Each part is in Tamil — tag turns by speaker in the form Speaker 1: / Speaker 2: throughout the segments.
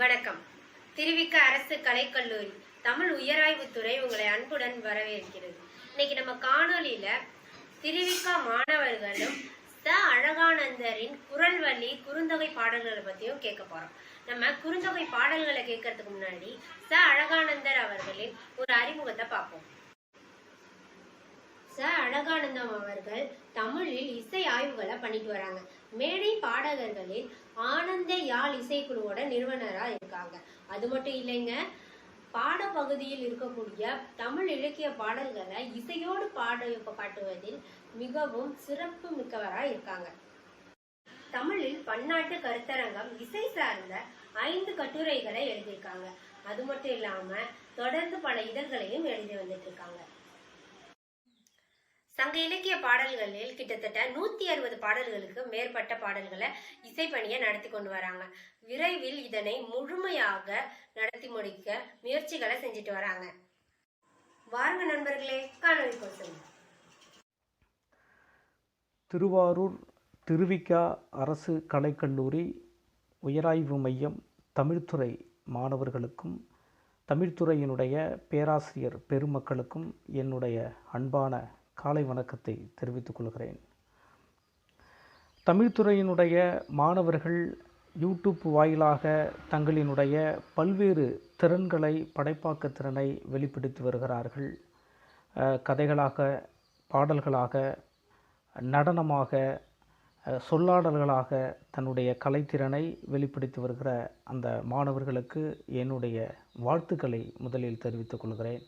Speaker 1: வணக்கம். திருவிக்க அரசு கலைக்கல்லூரி தமிழ் உயராய்வுத்துறை உங்களை அன்புடன் வரவேற்கிறது. இன்னைக்கு நம்ம காணொலியில திருவிக்கா மாணவர்களும் ச. அழகானந்தரின் குரல் வழி குறுந்தொகை பாடல்களை பத்தியும் கேட்க போறோம். நம்ம குறுந்தொகை பாடல்களை கேட்கறதுக்கு முன்னாடி ச. அழகானந்தர் அவர்களின் ஒரு அறிமுகத்தை பார்ப்போம். ச அழகானந்தம் அவர்கள் தமிழில் இசை ஆய்வுகளை பண்ணிட்டு வராங்க. மேடை பாடகர்களில் ஆனந்த யாழ் இசைக்குழுவோட நிறுவனரா இருக்காங்க. அது மட்டும் இல்லைங்க பாடப்பகுதியில் இருக்கக்கூடிய தமிழ் இலக்கிய பாடல்களை இசையோடு பாட காட்டுவதில் மிகவும் சிறப்பு மிக்கவரா இருக்காங்க. தமிழில் பன்னாட்டு கருத்தரங்கம் இசை சார்ந்த ஐந்து கட்டுரைகளை எழுதியிருக்காங்க. அது மட்டும் இல்லாம தொடர்ந்து பல இதழ்களையும் எழுதி வந்துட்டு இருக்காங்க. சங்க இலக்கிய பாடல்களில் கிட்டத்தட்ட நூத்தி அறுபது பாடல்களுக்கு மேற்பட்ட பாடல்களை இசைப்பணியை நடத்தி கொண்டு வராங்க. விரைவில் இதனை முழுமையாக நடத்தி முடிக்க முயற்சிகளை செஞ்சுட்டு வராங்க. வாருங்க நண்பர்களே காணொலிக்கு சொல்லுங்க
Speaker 2: திருவாரூர் திருவிக்கா அரசு கலைக்கல்லூரி உயராய்வு மையம் தமிழ்துறை மாணவர்களுக்கும் தமிழ்துறையினுடைய பேராசிரியர் பெருமக்களுக்கும் என்னுடைய அன்பான காலை வணக்கத்தை தெரிவித்துக் கொள்கிறேன். தமிழ்துறையினுடைய மாணவர்கள் யூடியூப் வாயிலாக தங்களினுடைய பல்வேறு திறன்களை படைப்பாக்க திறனை வெளிப்படுத்தி வருகிறார்கள். கதைகளாக பாடல்களாக நடனமாக சொல்லாடல்களாக தன்னுடைய கலைத்திறனை வெளிப்படுத்தி வருகிற அந்த மாணவர்களுக்கு என்னுடைய வாழ்த்துக்களை முதலில் தெரிவித்துக் கொள்கிறேன்.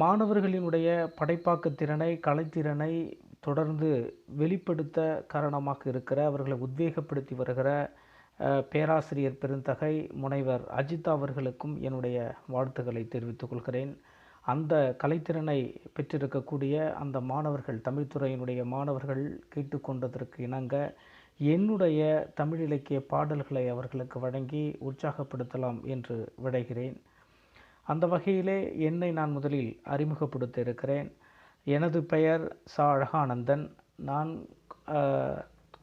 Speaker 2: மாணவர்களினுடைய படைப்பாக்க திறனை கலைத்திறனை தொடர்ந்து வெளிப்படுத்த காரணமாக இருக்கிற அவர்களை உத்வேகப்படுத்தி வருகிற பேராசிரியர் பெருந்தகை முனைவர் அஜித் அவர்களுக்கும் என்னுடைய வாழ்த்துக்களை தெரிவித்துக் கொள்கிறேன். அந்த கலைத்திறனை பெற்றிருக்கக்கூடிய அந்த மாணவர்கள் தமிழ்துறையினுடைய மாணவர்கள் கேட்டுக்கொண்டதற்கு இணங்க என்னுடைய தமிழ் இலக்கிய பாடல்களை அவர்களுக்கு வழங்கி உற்சாகப்படுத்தலாம் என்று விடைகிறேன். அந்த வகையிலே என்னை நான் முதலில் அறிமுகப்படுத்த இருக்கிறேன் எனது பெயர் சா. அழகானந்தன். நான்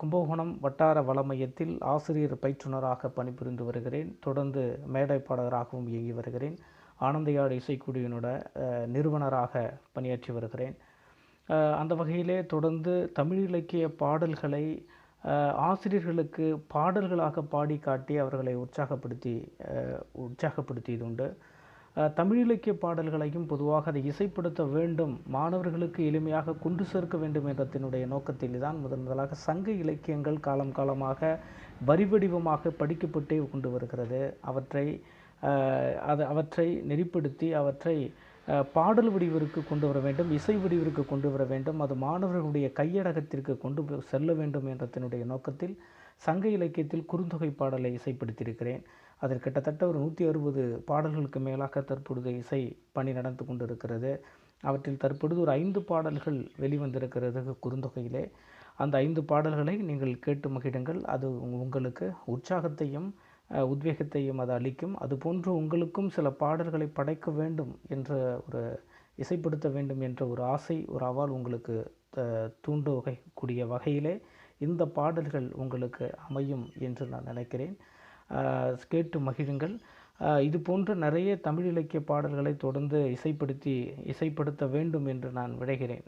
Speaker 2: கும்பகோணம் வட்டார வள மையத்தில் ஆசிரியர் பயிற்றுனராக பணிபுரிந்து வருகிறேன். தொடர்ந்து மேடை பாடகராகவும் இயங்கி வருகிறேன். ஆனந்தையாடு இசைக்குழுவினோட நிறுவனராக பணியாற்றி வருகிறேன். அந்த வகையிலே தொடர்ந்து தமிழ் இலக்கிய பாடல்களை ஆசிரியர்களுக்கு பாடல்களாக பாடி காட்டி அவர்களை உற்சாகப்படுத்தி உற்சாகப்படுத்தியது உண்டு தமிழ் இலக்கிய பாடல்களையும் பொதுவாக அதை இசைப்படுத்த வேண்டும் மாணவர்களுக்கு எளிமையாக கொண்டு சேர்க்க வேண்டும் என்ற தன்னுடைய நோக்கத்தில் தான் முதன் முதலாக சங்க இலக்கியங்கள் காலம் காலமாக வரி வடிவமாக படிக்கப்பட்டே கொண்டு வருகிறது. அவற்றை அது அவற்றை நெறிப்படுத்தி அவற்றை பாடல் வடிவிற்கு கொண்டு வர வேண்டும் இசை வடிவிற்கு கொண்டு வர வேண்டும் அது மாணவர்களுடைய கையடகத்திற்கு கொண்டு செல்ல வேண்டும் என்ற தன்னுடைய நோக்கத்தில் சங்க இலக்கியத்தில் குறுந்தொகை பாடலை இசைப்படுத்தியிருக்கிறேன். அதில் கிட்டத்தட்ட ஒரு நூற்றி அறுபது பாடல்களுக்கு மேலாக தற்பொழுது இசை பணி நடந்து கொண்டிருக்கிறது. அவற்றில் தற்பொழுது ஒரு ஐந்து பாடல்கள் வெளிவந்திருக்கிறது குறுந்தொகையிலே. அந்த ஐந்து பாடல்களை நீங்கள் கேட்டு மகிழுங்கள். அது உங்களுக்கு உற்சாகத்தையும் உத்வேகத்தையும் அது அளிக்கும். அதுபோன்று உங்களுக்கும் சில பாடல்களை படைக்க வேண்டும் என்ற ஒரு இசைப்படுத்த வேண்டும் என்ற ஒரு ஆசை ஒரு அவால் உங்களுக்கு தூண்ட வகை கூடிய வகையிலே இந்த பாடல்கள் உங்களுக்கு அமையும் என்று நான் நினைக்கிறேன். கேட்டு மகிழுங்கள். இது போன்ற நிறைய தமிழ் இலக்கிய பாடல்களை தொடர்ந்து இசைப்படுத்தி இசைப்படுத்த வேண்டும் என்று நான் விடைகிறேன்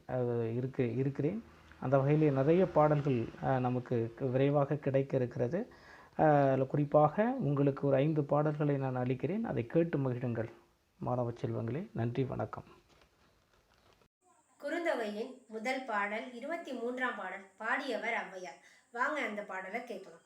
Speaker 2: இருக்க இருக்கு இருக்கிறேன். அந்த வகையிலே நிறைய பாடல்கள் நமக்கு விரைவாக கிடைக்க இருக்கிறது. குறிப்பாக உங்களுக்கு ஒரு ஐந்து பாடல்களை நான் அளிக்கிறேன். அதை கேட்டு மகிழுங்கள். மாணவ செல்வங்களே நன்றி வணக்கம்.
Speaker 1: குறுந்தொகையின் முதல் பாடல் இருபத்தி மூன்றாம் பாடல் பாடியவர் ஔவையார். வாங்க அந்த பாடலை கேட்கலாம்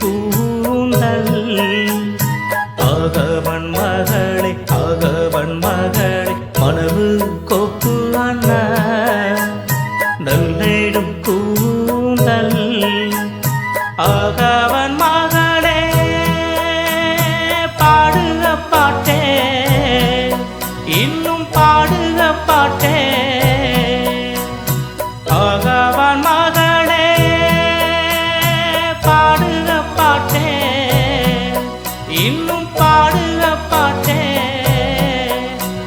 Speaker 3: கூந்தல்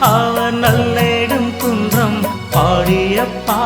Speaker 3: அவ நல்லிடும் குன்றம் பாடிய
Speaker 1: பா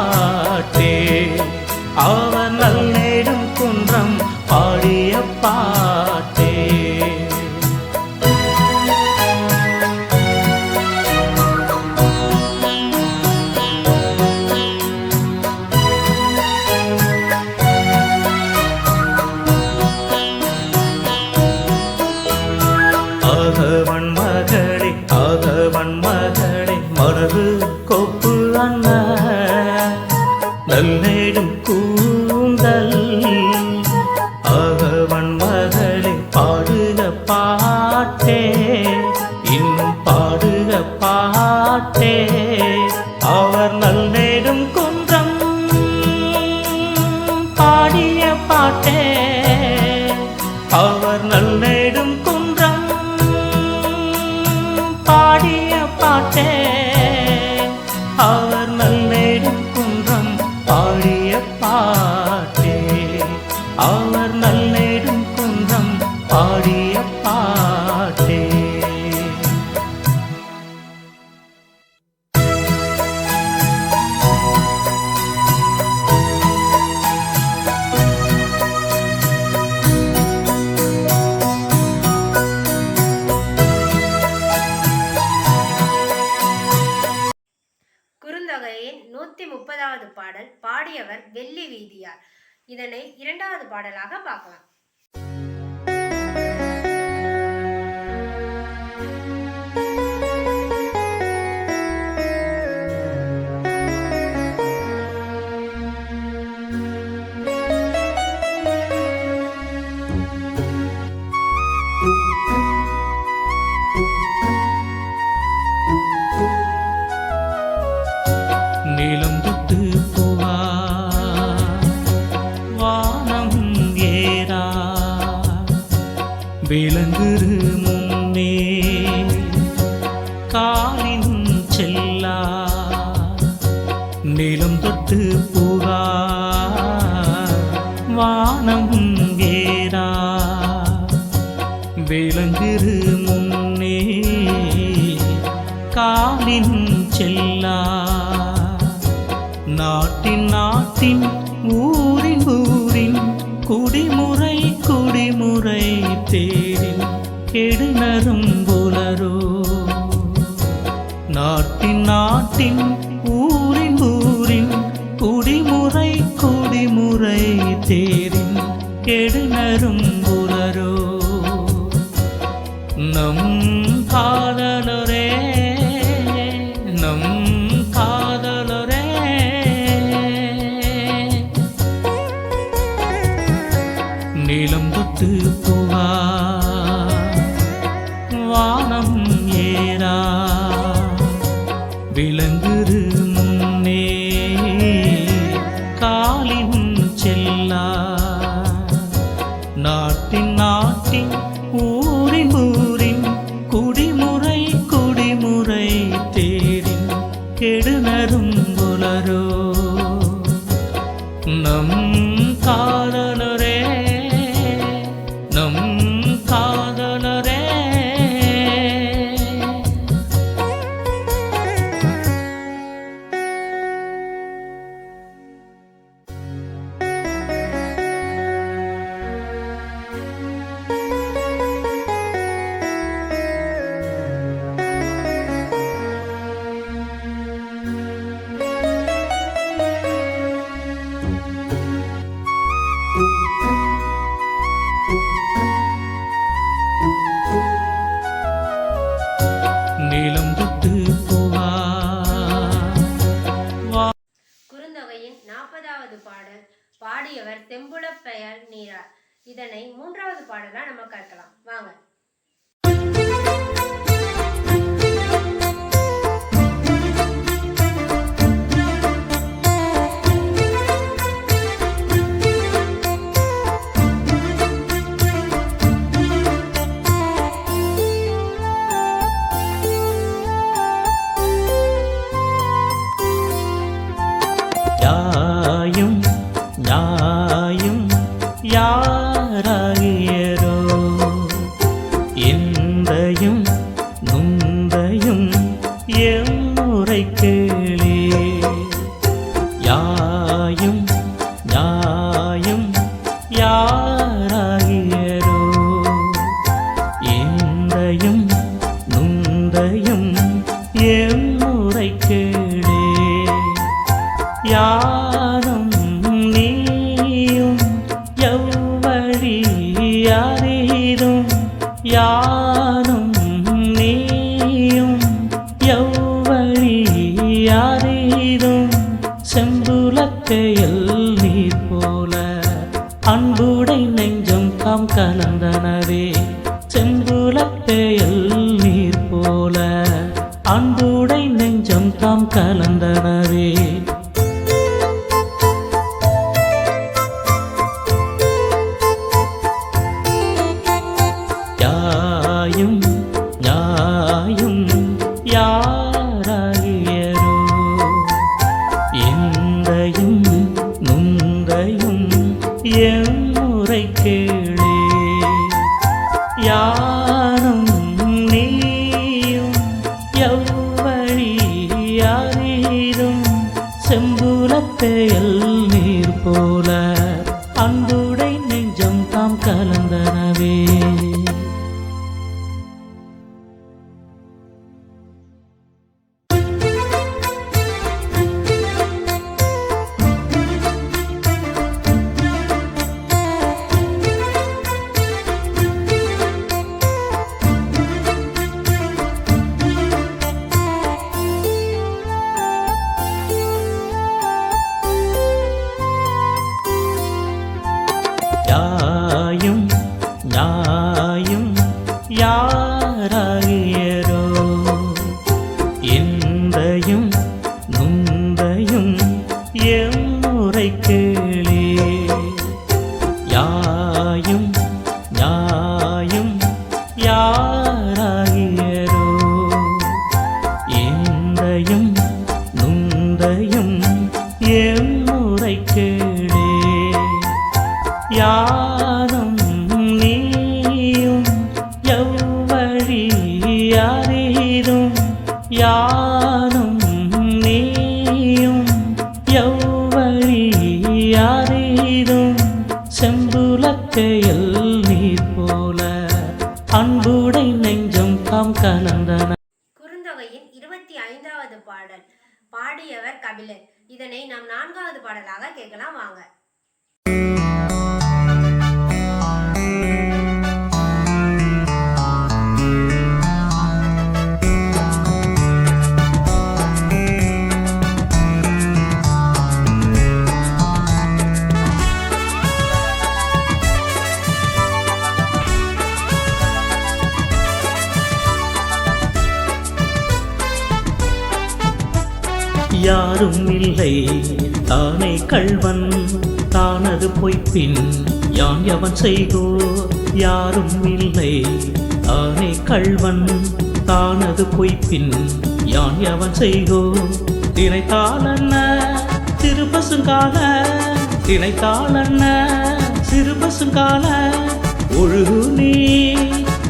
Speaker 1: இதனை இரண்டாவது பாடலாக பார்க்கலாம்.
Speaker 3: விளங்குரு முன்னே. காலின் செல்லா. நாட்டின் நாட்டின் ஊரின் ஊரின் குடிமுறை குடிமுறை தேரின் கெடுநரும் புலரோ. நாட்டின் நாட்டின் ஊரின் ஊரின் குடிமுறை குடிமுறை தேரின் கெடுநரும் புலரோ காரணம் காதலரே. காரணம் மேலும் விட்டு போவார்
Speaker 1: குறுந்தொகையின் நாற்பதாவது பாடல் பாடியவர் தெம்புல நீரா இதனை மூன்றாவது பாடலா நம்ம கற்கலாம். வாங்க.
Speaker 3: யாயும் யாயும் யா அறிதும் யாரும் நீயும் எவ்வழி அறிதும் செம்புலக்கையில் நீர் போல அன்புடை நெஞ்சம் தாம் கலந்தனவே செம்புலக்கையில் நீர் போல அன்புடை நெஞ்சம் தாம் கலந்தனவே.
Speaker 1: இதனை நாம் நான்காவது பாடலாக கேட்கலாம். வாங்க.
Speaker 3: யாரும் இல்லை தானே கள்வன். தானது பொய்ப்பின் யான் எவன் செய்கோ யாரும் இல்லை. தானே கள்வன் தானது பொய்ப்பின் யான் எவன் செய்கோ தினைத்தாளன்ன திருப்பசுங்கால. தினைத்தாளன்ன சிறுபசுங்கால ஒழுகு நீ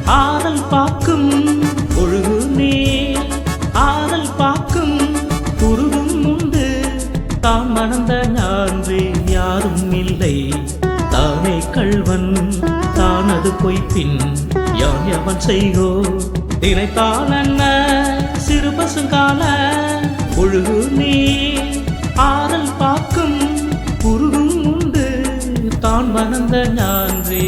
Speaker 3: ஆடல் பார்க்கும் கள்வன் தானது பொய்ப்பின் யான் எவன் செய்கோ நினைத்தான் என்ன? சிறு பசுங்கால ஒழுகு நீ ஆறல் பாக்கும் குருகும் உண்டு. தான் மணந்த ஞான்றே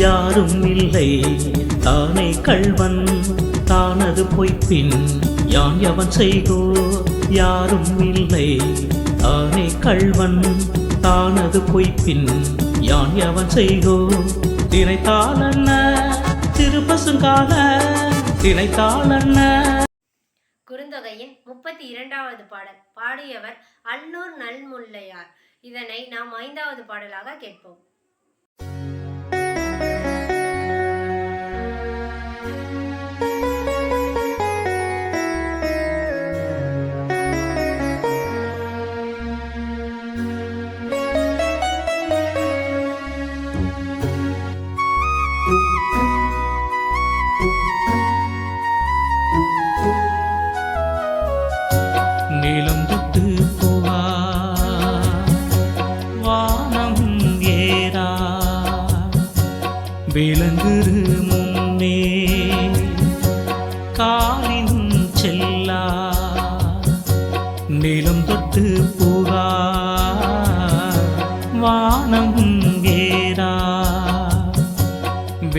Speaker 3: யாரும் இல்லை. தானே கள்வன் தானது பொய்ப்பின் யான் எவன் செய்தோ? யாரும் இல்லை. தானே கள்வன் தானது பொய்ப்பின் யான் எவன் செய்கோ தினைத்தாளன்ன திருப்பசுங்கால என்ன
Speaker 1: குறுந்தொகையின் முப்பத்தி இரண்டாவது பாடல் பாடியவர் அல்லூர் நல்முல்லையார். இதனை நாம் ஐந்தாவது பாடலாக கேட்போம்.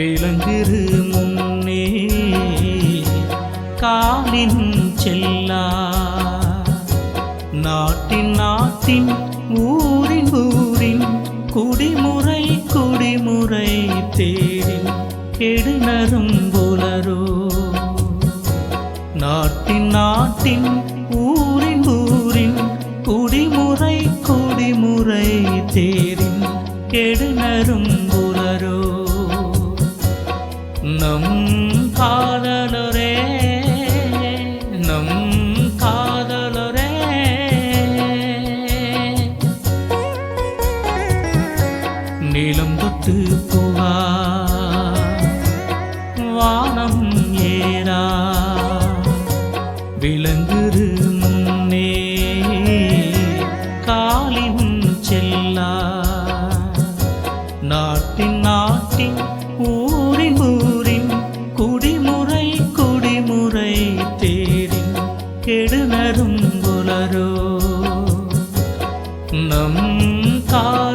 Speaker 3: விலங்குரு முன்னே. காலின் செல்லா. நாட்டின் நாட்டின் ஊரின் ஊரின் குடிமுறை குடிமுறை தேரின் கெடுநரும் புலரோ. நாட்டின் நாட்டின் ஊரின் ஊரின் குடிமுறை குடிமுறை தேரின் கெடுநரும் நம் காதலரே. கெடுநரும் புலரோ நம் காதலரே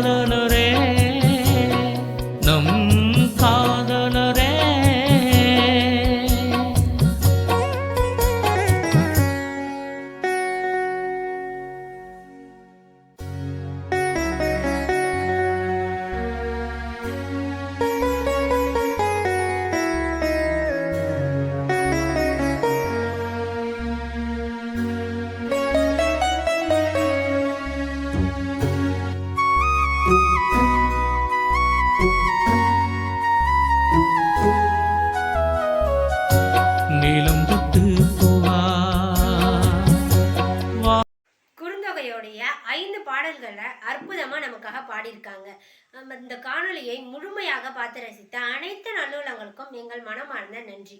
Speaker 1: காணொளியை முழுமையாக பார்த்து ரசித்த அனைத்து நல்லுள்ளங்களுக்கும் எங்கள் மனமார்ந்த நன்றி.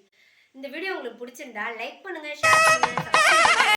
Speaker 1: இந்த வீடியோ உங்களுக்கு பிடிச்சிருந்தா லைக் பண்ணுங்க ஷேர் பண்ணுங்க.